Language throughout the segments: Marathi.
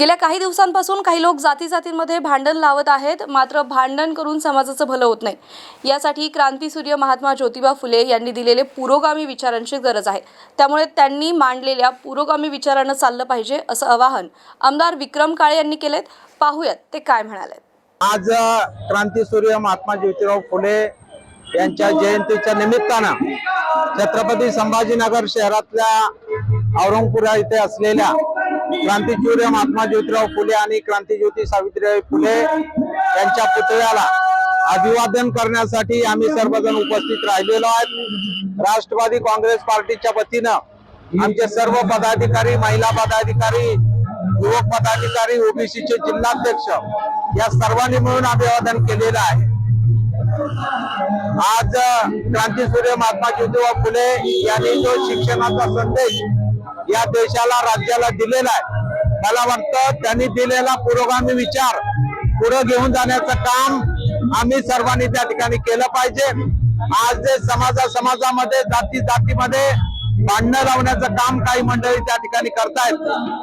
गेल्या काही दिवसांपासून काही लोक जाती जातींमध्ये भांडण लावत आहेत. मात्र भांडण करून समाजाचं भलं होत नाही. यासाठी क्रांतीसूर्य महात्मा ज्योतिबा फुले यांनी दिलेले पुरोगामी विचारांची गरज आहे. त्यामुळे त्यांनी मांडलेल्या पुरोगामी विचारानं चाललं पाहिजे असं आवाहन आमदार विक्रम काळे यांनी केलेत. पाहूयात ते काय म्हणाले आज क्रांतीसूर्य महात्मा ज्योतिराव फुले यांच्या जयंतीच्या निमित्तानं छत्रपती संभाजीनगर शहरातल्या औरंगपुरा इथे असलेल्या क्रांतीसूर्य महात्मा ज्योतिराव फुले आणि क्रांतीज्योती सावित्रीबाई फुले यांच्या पुतळ्याला अभिवादन करण्यासाठी आम्ही सर्वजण उपस्थित राहिलेलो आहेत. राष्ट्रवादी काँग्रेस पार्टीच्या वतीनं आमचे सर्व पदाधिकारी महिला पदाधिकारी युवक पदाधिकारी ओबीसीचे जिल्हाध्यक्ष या सर्वांनी मिळून अभिवादन केलेलं आहे. आज क्रांतीसूर्य महात्मा ज्योतिबा फुले यांनी जो शिक्षणाचा संदेश या देशाला राज्याला दिलेला आहे. मला वाटतं त्यांनी दिलेला पुरोगामी विचार पुढे घेऊन जाण्याचं काम आम्ही सर्वांनी त्या ठिकाणी केलं पाहिजे. आज जे समाजा समाजामध्ये जाती जातीमध्ये भांडणं लावण्याचं काम काही मंडळी त्या ठिकाणी करतायत.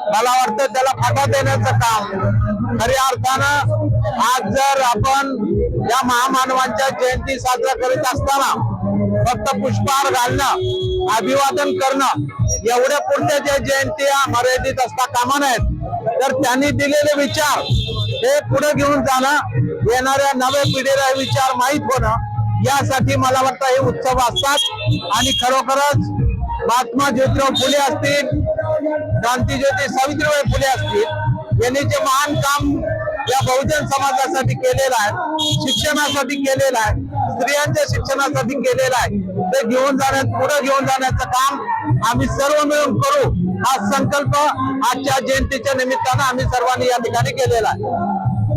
मला वाटतं त्याला फाटा देण्याचं काम खऱ्या अर्थानं आज जर आपण या महामानवांच्या जयंती साजरा करीत असताना फक्त पुष्पहार घालणं अभिवादन करणं एवढ्या पुरत्या ज्या जयंत्या मर्यादित असता कामा नयेत. तर त्यांनी दिलेले विचार हे पुढे घेऊन जाणं येणाऱ्या नव्या पिढीला विचार माहीत होणं यासाठी मला वाटतं हे उत्सव असतात. आणि खरोखरच महात्मा ज्योतिराव फुले असतील क्रांतीज्योती सावित्रीबाई फुले असतील यांनी जे महान काम या बहुजन समाजासाठी केलेलं आहे शिक्षणासाठी केलेलं आहे स्त्रियांच्या शिक्षणासाठी केलेलं आहे. ते घेऊन जाण्यात पुढे घेऊन जाण्याचं काम आम्ही सर्व मिळून करू. हा संकल्प आजच्या जयंतीच्या निमित्तानं आम्ही सर्वांनी या ठिकाणी केलेला आहे.